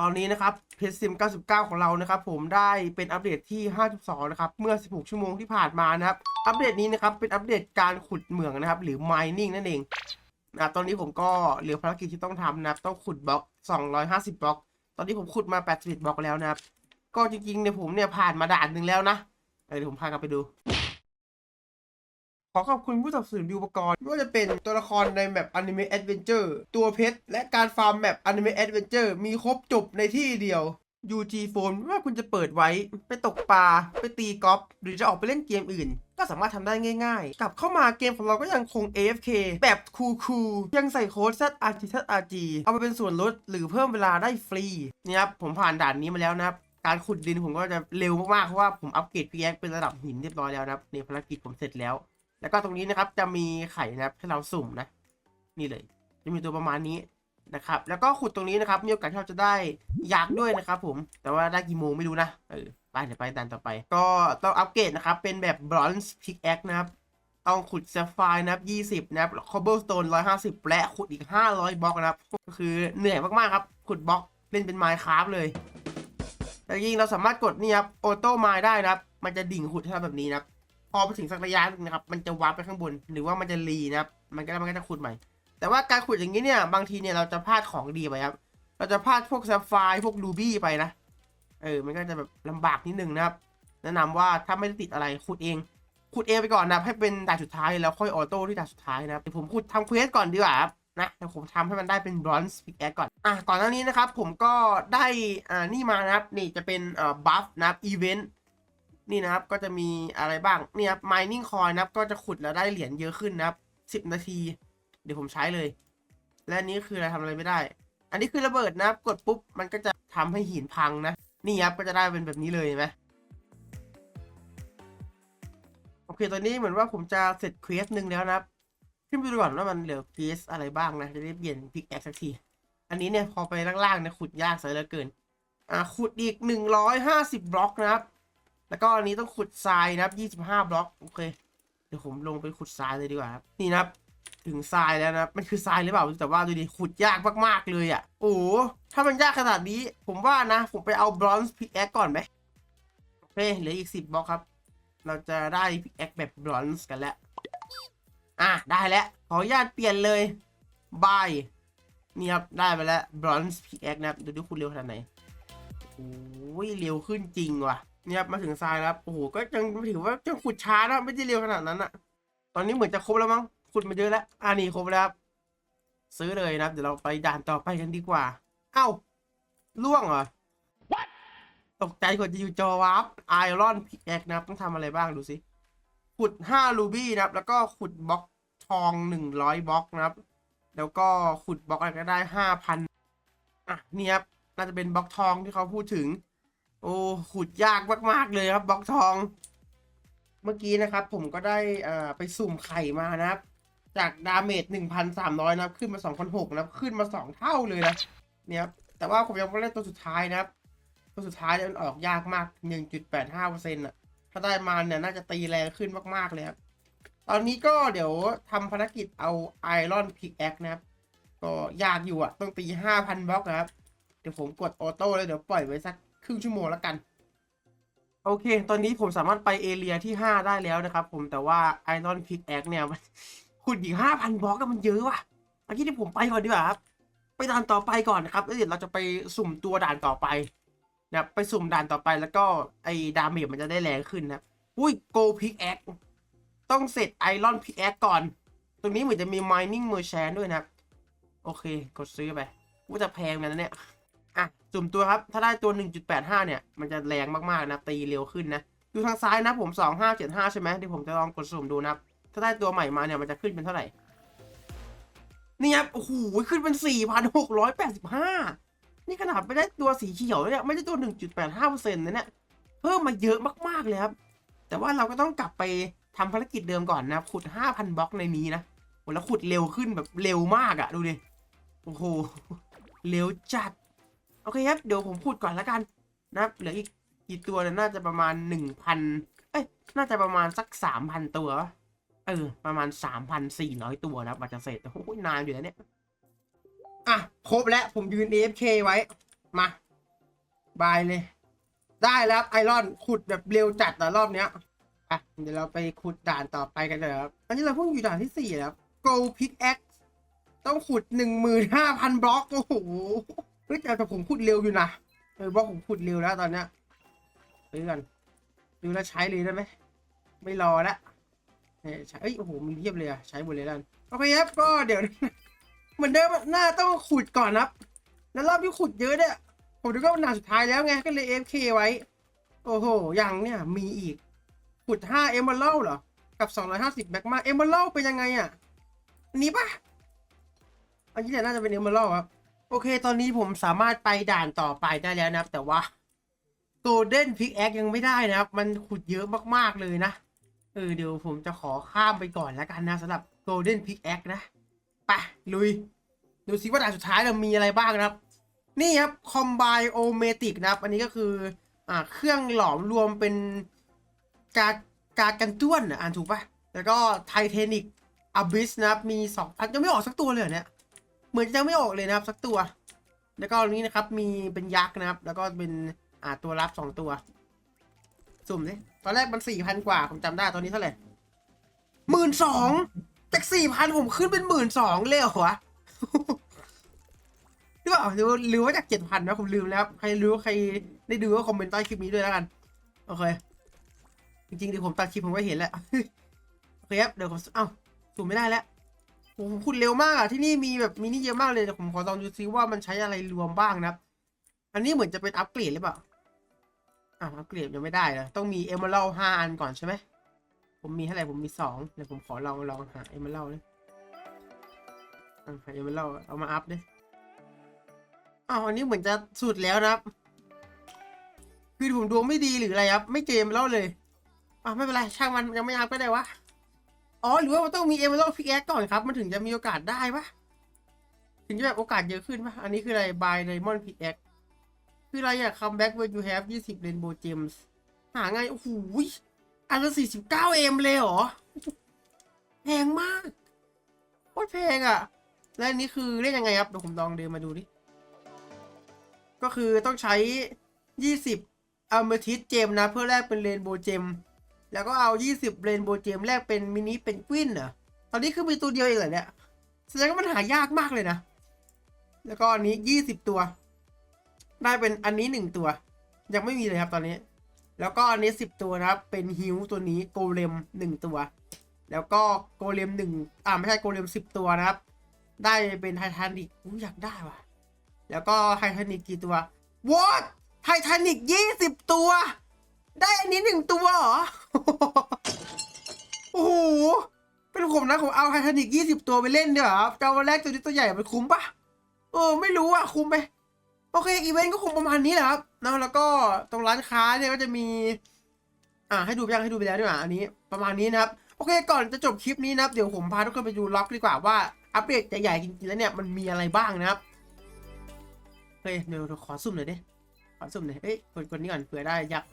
ตอนนี้นะครับเพจซิม99 ของเรานะครับ ผมได้เป็นอัปเดตที่ 5.2 นะครับ เมื่อ 16 ชั่วโมงที่ผ่านมานะครับ อัปเดตนี้นะครับเป็นอัปเดตการขุดเหมืองนะครับ หรือ mining นั่นเองนะตอนนี้ผมก็เหลือภารกิจที่ต้องทำนะครับ ต้องขุดบล็อก 250 บล็อก ตอนนี้ผมขุดมา 81 บล็อกแล้วนะครับ ก็จริงๆเนี่ยผมเนี่ยผ่านมาด่านหนึ่งแล้วนะเออเดี๋ยวผมพากลับไปดู ขอขอบคุณผู้สนับสนุนอุปกรณ์ไม่ว่าจะเป็นตัวละครในแมป Anime Adventure ตัวเพชร และการฟาร์มแมป Anime Adventure มีครบจบในที่เดียว UG Phone ไม่ว่าคุณจะเปิดไว้ ไปตกปลา ไปตีกอล์ฟหรือจะออกไปเล่นเกมอื่น ก็สามารถทำได้ง่ายๆ กลับเข้ามาเกมของเราก็ยังคง AFK แบบคูลๆยังใส่โค้ด ZRG ZRG เอาไปเป็นส่วนลดหรือเพิ่มเวลาได้ฟรีนี่ครับผมผ่านด่านนี้มาแล้วนะครับการขุดดินผมก็จะเร็วมากๆ เพราะว่าผมอัปเกรดพีแอเป็นระดับหินเรียบร้อยแล้วนะครับในภารกิจผมเสร็จแล้ว แล้วก็ตรงนี้นะครับจะมีไข่นะครับให้เราสุ่มนะ นี่เลย จะมีตัวประมาณนี้นะครับ แล้วก็ขุดตรงนี้นะครับ มีโอกาสที่เราจะได้ยักด้วยนะครับ ผม แต่ว่าได้กี่โมงไม่รู้นะ เออ ไปเดี๋ยวไปดันต่อไป ก็ต้องอัปเกรดนะครับ เป็นแบบ bronze pickaxe นะครับ ต้องขุด sapphire นะครับ 20 นะครับ cobblestone 150 และขุดอีก 500 บล็อกนะครับ ก็คือเหนื่อยมากๆครับ ขุดบล็อกเล่นเป็น Minecraft เลย แต่จริงเราสามารถกดนี่ครับ auto mine ได้นะครับ มันจะดิ่งขุดให้เราแบบนี้นะครับ พอไปถึงสักระยะนึงนะครับมันจะวาร์ปไปข้างบน หรือว่ามันจะรีนะครับมันก็มันก็จะขุดใหม่ แต่ว่าการขุดอย่างนี้เนี่ยบางทีเนี่ยเราจะพลาดของดีไปครับ เราจะพลาดพวกแซฟไฟพวกรูบี้ไปนะเออมันก็จะแบบลำบากนิดนึงนะครับ แนะนำว่าถ้าไม่ได้ติดอะไรขุดเองขุดเองไปก่อนนะให้เป็นด่านสุดท้ายแล้วค่อยออโต้ที่ด่านสุดท้ายนะครับผมขุดทำเควสก่อนดีกว่าครับนะเดี๋ยวผมทำให้มันได้เป็นบรอนซ์พิกแอก่อน อะก่อนหน้านี้นะครับ ผมก็ได้อ่านี่มานะครับ นี่จะเป็นอ่อบัฟนะครับอีเวนต์ นี่นะครับก็จะมีอะไรบ้างนี่ครับ mining coin นะครับก็จะขุดแล้วได้เหรียญเยอะขึ้นนะครับ10นาที เดี๋ยวผมใช้เลย และนี้คืออะไรทำอะไรไม่ได้ อันนี้คือระเบิดนะครับ กดปุ๊บมันก็จะทำให้หินพังนะ นี่ครับก็จะได้เป็นแบบนี้เลยเห็นไหมโอเคตอนนี้เหมือนว่าผมจะเสร็จเควสหนึ่งแล้วนะครับขึ้นไปดูก่อนว่ามันเหลือเควสอะไรบ้างนะจะได้เปลี่ยนพิกแอคสักที อันนี้เนี่ยพอไปล่างๆเนี่ยขุดยากซะเหลือเกิน อ่าขุดอีก150บล็อกนะครับ แล้วก็อันนี้ต้องขุดทรายนะครับ 25 บล็อก โอเค เดี๋ยวผมลงไปขุดทรายเลยดีกว่าครับ นี่นะครับ ถึงทรายแล้วนะมันคือทรายหรือเปล่า แต่ว่าดูดิ ขุดยากมากๆเลยอะ โอ้ถ้ามันยากขนาดนี้ ผมว่านะ ผมไปเอาบรอนซ์พิกแอคก่อนไหมโอเค เหลืออีก 10 บล็อกครับ เราจะได้พิกแอคแบบบรอนซ์กันแล้ว อะ ได้แล้ว ขออนุญาตเปลี่ยนเลยบายนี่ครับ ได้ไปแล้วบรอนซ์พิกแอคนะครับ ดูดูคุณเร็วขนาดไหนโอ้ยเร็วขึ้นจริงว่ะ นี่ยครับมาถึงทรายแล้วครับโอ้โหก็ยังถือว่ายังขุดช้านะไม่ได้เร็วขนาดนั้นอะตอนนี้เหมือนจะครบแล้วมั้งขุดมาเยอะแล้วอ่านี่ครบแล้วครับซื้อเลยนะครับเดี๋ยวเราไปด่านต่อไปกันดีกว่า เอ้าล่วงเหรอตกใจกว่าจะอยู่จอวาร์ปไอรอนพิกแอคนะครับต้องทำอะไรบ้างดูสิขุด5รูบี้นะครับแล้วก็ขุดบล็อกทอง100บล็อกนะครับ แล้วก็ขุดบล็อกอะไรก็ได้5,000อะนี่ครับน่าจะเป็นบล็อกทองที่เขาพูดถึง โอ้ขุดยากมากๆเลยครับบล็อกทอง เมื่อกี้นะครับ ผมก็ได้อ่าไปสุ่มไข่มานะครับ จากดาเมจ1,300นะครับขึ้นมา2,600นะครับขึ้นมา2เท่าเลยนะเนี่ยครับแต่ว่าผมยังไม่ได้ตัวสุดท้ายนะครับ ตัวสุดท้ายเนี่ยมันออกยากมาก1.85%อะถ้าได้มาเนี่ยน่าจะตีแรงขึ้นมากๆเลยครับตอนนี้ก็เดี๋ยวทำภารกิจเอาไอรอนพิกแอคนะครับ ก็ยากอยู่อะ ต้องตี5,000บล็อกนะครับ เดี๋ยวผมกดออโต้แล้วเดี๋ยวปล่อยไว้สัก ครึ่งชั่วโมงแล้วกัน โอเค ตอนนี้ผมสามารถไปเอเรียที่ 5 ได้แล้วนะครับผมแต่ว่าไอรอนพิกแอคเนี่ยมันขุดอีก 5,000 บล็อกก็มันเยอะว่ะเมื่อกี้ที่ผมไปก่อนดีกว่าครับ ไปด่านต่อไปก่อนนะครับแล้วเดี๋ยวเราจะไปสุ่มตัวด่านต่อไปนะไปสุ่มด่านต่อไปแล้วก็ไอ้ดาเมจมันจะได้แรงขึ้นนะอุ้ยโกพิกแอคต้องเสร็จไอรอนพิกแอคก่อน ตรงนี้เหมือนจะมี mining merchant ด้วยนะ โอเค กดซื้อไปว่าจะแพงนะเนี่ย อะสุ่มตัวครับ ถ้าได้ตัว 1.85 เนี่ย มันจะแรงมากๆนะ ตีเร็วขึ้นนะ ดูทางซ้ายนะผม 2575 ใช่ไหมที่ผมจะลองกดสุ่มดูนะถ้าได้ตัวใหม่มาเนี่ย มันจะขึ้นเป็นเท่าไหร่ นี่ครับ โอ้โห ขึ้นเป็น 4,685 นี่ขนาดไม่ได้ตัวสีเขียวเนี่ย ไม่ได้ตัว 1.85%นะเนี่ย เพิ่มมาเยอะมากๆเลยครับ แต่ว่าเราก็ต้องกลับไปทำภารกิจเดิมก่อนนะขุด 5,000 บล็อกในนี้นะแล้วขุดเร็วขึ้นแบบเร็วมากอะดูดิ โอ้โห เร็วจัด โอเคครับ เดี๋ยวผมพูดก่อนแล้วกันนะครับ เหลืออีกกี่ตัวเนี่ยน่าจะประมาณหนึ่งพันเอ้ย น่าจะประมาณสักสามพันตัว เออ ประมาณสามพันสี่ร้อยตัวนะครับมันจะเสร็จโอ้โหนานอยู่แล้วเนี่ย อะ ครบแล้ว ผมยืน AFK ไว้ มา บายเลย ได้แล้วไอรอนขุดแบบเร็วจัดแต่รอบเนี้ย อะ เดี๋ยวเราไปขุดด่านต่อไปกันเลยครับ อันนี้เราเพิ่งอยู่ด่านที่สี่แล้ว Go Pickaxe ต้องขุดหนึ่งหมื่นห้าพันบล็อก โอ้โห ฮ้ยแต่ผมขุดเร็วอยู่นะเออบล็อกผมขุดเร็วแล้วตอนเนี้ยซื้อกันดูแล้วใช้เลยได้ไหมไม่รอละเนี่ยใช้เอ้ยโอ้โหมีเทียบเลยอะใช้หมดเลยแล้วโอเคครับก็เดี๋ยวเหมือนเดิมหน้าต้องขุดก่อนนะครับ แล้วรอบที่ขุดเยอะเนี่ยผมดูก็หนาสุดท้ายแล้วไงก็เลย FK ไว้ โอ้โหยังเนี่ยมีอีกขุด5เอมเบอร์เหรอกับ250แบ็กมาเอมเบอร์เป็นยังไงอะอันนี้ปะอันนี้เนี่ยน่าจะเป็นเอมเบอร์ครับ โอเค ตอนนี้ผมสามารถไปด่านต่อไปได้แล้วนะครับ แต่ว่า Golden Pickaxe ยังไม่ได้นะครับ มันขุดเยอะมากๆเลยนะ เออเดี๋ยวผมจะขอข้ามไปก่อนแล้วกันนะสำหรับ Golden Pickaxe นะไปลุย ดูสิว่าด่านสุดท้ายเรามีอะไรบ้างนะครับ นี่ครับ Combine o m a t i c นะครับ อันนี้ก็คืออ่าเครื่องหลอมรวมเป็นกากากันต้วนอะอ่านถูกปะแล้วก็ไทเทนิกอ b บิสนะครับ มีสองพันยังไม่ออกสักตัวเลยเนี่ย เหมือนจะยังไม่ออกเลยนะครับ สักตัว แล้วก็อันนี้นะครับ มีเป็นยักษ์นะครับ แล้วก็เป็นอ่าตัวรับสองตัว สุ่มดิตอนแรกมันสี่พันกว่าผมจำได้ตอนนี้เท่าไหร่หมื่นสองจากสี่พันผมขึ้นเป็นหมื่นสองเลยเหรอวะหรือเปล่าหรือว่าหรือว่าจากเจ็ดพันนะผมลืมแล้วใครรู้ใครได้ดูก็คอมเมนต์ใต้คลิปนี้ด้วยแล้วกันโอเคจริงๆเดี๋ยวผมตัดคลิปผมก็เห็นแล้วโอเคครับเดี๋ยวผมเอ้าสูมไม่ได้แล้ว โอ้โหพูดเร็วมากอะที่นี่มีแบบมินิเยอะมากเลยผมขอลองดูซิว่ามันใช้อะไรรวมบ้างนะครับ อันนี้เหมือนจะเป็นอัปเกรดหรือเปล่าอ้าวอัปเกรดยังไม่ได้เลยต้องมีเอเมอรัลห้าอันก่อนใช่ไหมผมมีเท่าไหร่ผมมีสองเดี๋ยวผมขอลองลองหาเอเมอรัลเลยอะหาเอเมอรัลเอามาอัพดิอ้าวอันนี้เหมือนจะสุดแล้วนะครับคือผมดวงไม่ดีหรืออะไรครับ ไม่เจมแล้วเลยอะไม่เป็นไรช่างมันยังไม่อัพก็ได้วะ อ๋อ หรือว่ามันต้องมีเอเมอรัลพิกแอก่อนครับ มันถึงจะมีโอกาสได้ปะถึงจะแบบโอกาสเยอะขึ้นปะอันนี้คืออะไร by diamond pickaxe คืออะไรอะ come back when you have 20 rainbow gems หาไงโอ้โหอันละ49เก้าเอ็มเลยเหรอ แพงมากโคตรแพงอะและอันนี้คือเล่นยังไงครับเดี๋ยวผมลองเดินมาดูดิ ก็คือต้องใช้20อัลเมทิสเจมนะ เพื่อแลกเป็นเรนโบว์เจมส์ แล้วก็เอา 20เรนโบว์เจมแลกเป็นมินิเป็นกวินเหรอ ตอนนี้คือมีตัวเดียวเองเหรอเนี่ย แสดงว่ามันหายากมากเลยนะ แล้วก็อันนี้ 20 ตัว ได้เป็นอันนี้ 1 ตัว ยังไม่มีเลยครับตอนนี้ แล้วก็อันนี้ 10 ตัวนะครับ เป็นฮิวตัวนี้โกเลม1 ตัว แล้วก็โกเลม1อ่าไม่ใช่โกเลม 10 ตัวนะครับ ได้เป็นไททานิกอู้อยากได้ว่ะ แล้วก็ไททานิกกี่ตัววอตไททานิกยี่สิบตัว ได้อันนี้หนึ่งตัวเหรอ โอ้โห เป็นผมนะผมเอาไททานิกยี่สิบตัวไปเล่นเดี๋ยวครับเจ้าวันแรกตัวนี้ตัวใหญ่มันคุ้มปะเออ ไม่รู้อะคุ้มไหมโอเค อีเวนต์ก็คงประมาณนี้แหละครับนะแล้วก็ตรงร้านค้าเนี่ยก็จะมี อ่า ให้ดูไปยังให้ดูไปแล้วดีกว่าอันนี้ประมาณนี้นะครับ โอเค ก่อนจะจบคลิปนี้นะครับ เดี๋ยวผมพาทุกคนไปดูล็อกดีกว่าว่าอัปเดตใหญ่ๆจริงๆแล้วเนี่ยมันมีอะไรบ้างนะครับ เฮ้ยเดี๋ยวขอซุ่มหน่อยดิ ขอซุ่มหน่อยเอ้ยกดนี้ก่อนเผื่อได้ยักษ์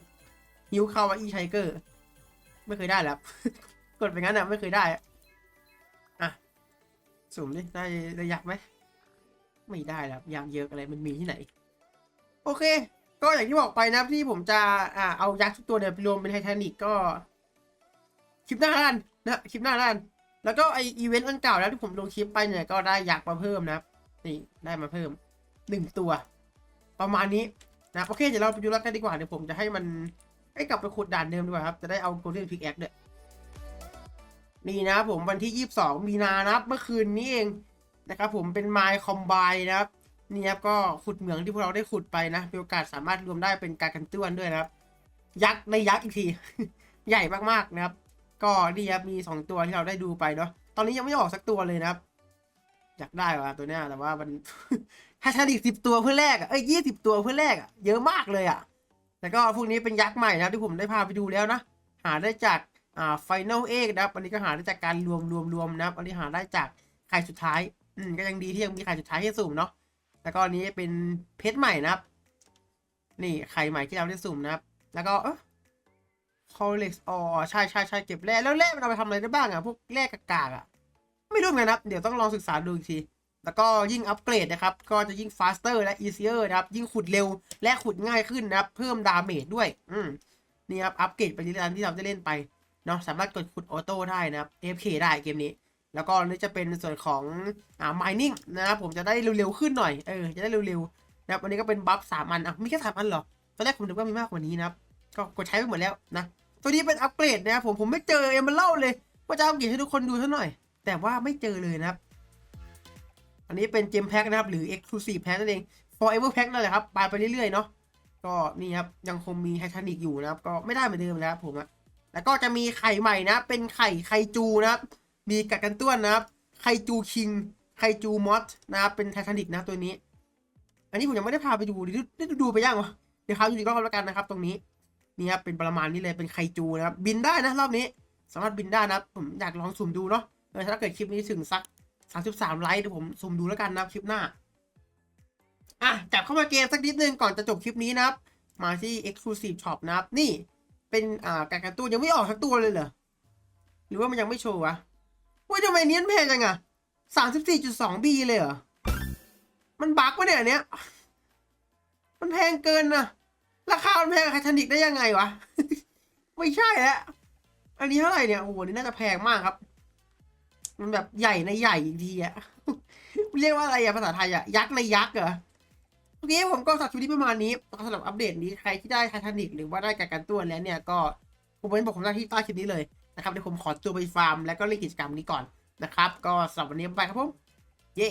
ฮิวเข้าว่าอีไทเกอร์ ไม่เคยได้แล้ว กดไปงั้นอะไม่เคยได้อะอะ สุ่มดิ ได้ได้ยักไหม ไม่ได้แล้วยักเยอะอะไรมันมีที่ไหน โอเค ก็อย่างที่บอกไปนะที่ผมจะอ่าเอายักษ์ทุกตัวเนี่ยไปรวมเป็นไททานิกก็คลิปหน้าล้านนะคลิปหน้าล้านแล้วก็ไออีเวนต์อันเก่าแล้วที่ผมลงคลิปไปเนี่ยก็ได้ยักษ์มาเพิ่มนะครับนี่ได้มาเพิ่มหนึ่งตัว ประมาณนี้นะโอเคเดี๋ยวเราไปดูแล้วกันดีกว่าเดี๋ยวผมจะให้มัน ให้กลับไปขุดด่านเดิมดีกว่าครับ จะได้เอาโกลเด้นพิกแอคเนี่ยนี่นะครับผมวันที่ 22 มีนานะครับ เมื่อคืนนี้เองนะครับผมเป็นไมล์คอมไบนะครับ นี่ครับก็ขุดเหมืองที่พวกเราได้ขุดไปนะมีโอกาสสามารถรวมได้เป็นการกันต้วนด้วยนะครับ ยักษ์ในยักษ์อีกที ใหญ่มากๆนะครับ ก็นี่ครับมี 2 ตัวที่เราได้ดูไปเนาะตอนนี้ยังไม่ออกสักตัวเลยนะครับอยากได้ว่ะตัวเนี้ยแต่ว่ามันถ้าชาดิกสิบตัวเพื่อแรกอะเอ้ยยี่สิบตัวเพื่อแรกอะเยอะมากเลยอะ แล้วก็พวกนี้เป็นยักษ์ใหม่นะที่ผมได้พาไปดูแล้วนะ หาได้จากอ่า Final เอกนะครับ อันนี้ก็หาได้จากการรวมรวมรวมนะครับ อันนี้หาได้จากไข่สุดท้าย อืมก็ยังดีที่ยังมีไข่สุดท้ายให้สุ่มเนาะ แล้วก็อันนี้เป็นเพชรใหม่นะครับ นี่ไข่ใหม่ที่เราได้สุ่มนะครับ แล้วก็เออคอเล็กซ์อ๋อใช่ใช่ใช่เก็บแร่แล้วแร่มันเอาไปทำอะไรได้บ้างอะพวกแร่กากๆอะไม่รู้เหมือนกันนะครับ เดี๋ยวต้องลองศึกษาดูอีกที แล้วก็ยิ่งอัปเกรดนะครับ ก็จะยิ่ง faster และ easier นะครับ ยิ่งขุดเร็วและขุดง่ายขึ้นนะครับ เพิ่มดาเมจด้วย อืมนี่ครับ อัปเกรดไปเรื่อยๆที่เราจะเล่นไป เนาะ สามารถกดขุดออโต้ได้นะครับ AFK ได้เกมนี้ แล้วก็นี่จะเป็นส่วนของ อ่า mining นะครับ ผมจะได้เร็วๆขึ้นหน่อย เออ จะได้เร็วๆนะครับ อันนี้ก็เป็นบัฟสามอัน อะ มีแค่สามอันเหรอ ตอนแรกผมนึกว่ามีมากกว่านี้นะครับ ก็กดใช้ไปหมดแล้วนะ ตัวนี้เป็นอัปเกรดนะครับผม ผมไม่เจอเอมเบลเลย ว่าจะอัปเกรดให้ทุกคนดูซะหน่อย แต่ว่าไม่เจอเลยนะครับ อันนี้เป็นเจมแพ็คนะครับ หรือ Exclusive Pack นั่นเอง Forever Pack นั่นแหละครับ ไปไปเรื่อยๆเนาะ ก็นี่ครับ ยังคงมีไททานิกอยู่นะครับ ก็ไม่ได้เหมือนเดิมแล้วผมอะแล้วก็จะมีไข่ใหม่นะ เป็นไข่ไขจูนะครับ มีกัดกันต้วนนะครับไขจูคิงไขจูมอสนะครับ เป็นไททานิกนะตัวนี้ อันนี้ผมยังไม่ได้พาไปดูดิได้ดูไปยังวะ เดี๋ยวพาดูอีกรอบแล้วกันนะครับ ตรงนี้ นี่ครับ เป็นประมาณนี้เลย เป็นไขจูนะครับ บินได้นะรอบนี้ สามารถบินได้นะผมอยากลองสุ่มดูเนาะถ้าเกิดคลิปนี้ถึงสัก 33ไลค์เดี๋ยวผมสุ่มดูแล้วกันนะคลิปหน้า อะ จับเข้ามาเกมสักนิดนึงก่อนจะจบคลิปนี้นะครับ มาที่ Exclusive Shop นะครับ นี่เป็นอ่าการการตู้ยังไม่ออกทั้งตัวเลยเหรอ หรือว่ามันยังไม่โชว์วะว่าทำไมเนี้ยนแพงจังอะ34.2 B เลยเหรอ มันบั๊กวะเนี่ยอันเนี้ย มันแพงเกินนะราคามันแพงไททานิกได้ยังไงวะ ไม่ใช่แล้วอันนี้เท่าไหร่เนี่ย โอ้โห นี่น่าจะแพงมากครับ มันแบบใหญ่ในใหญ่อีกทีอะเรียกว่าอะไรอะภาษาไทยอะยักษ์ในยักษ์เหรอโอเคผมก็สักชุดนี้ประมาณนี้สำหรับอัปเดตนี้ใครที่ได้ไททานิกหรือว่าได้การกันตัวแล้วเนี่ยก็ผมเป็นบอกผมหน้าที่ใต้คลิปนี้เลยนะครับเดี๋ยวผมขอตัวไปฟาร์มแล้วก็เล่นกิจกรรมนี้ก่อนนะครับ ก็สำหรับวันนี้ไปครับผม เย้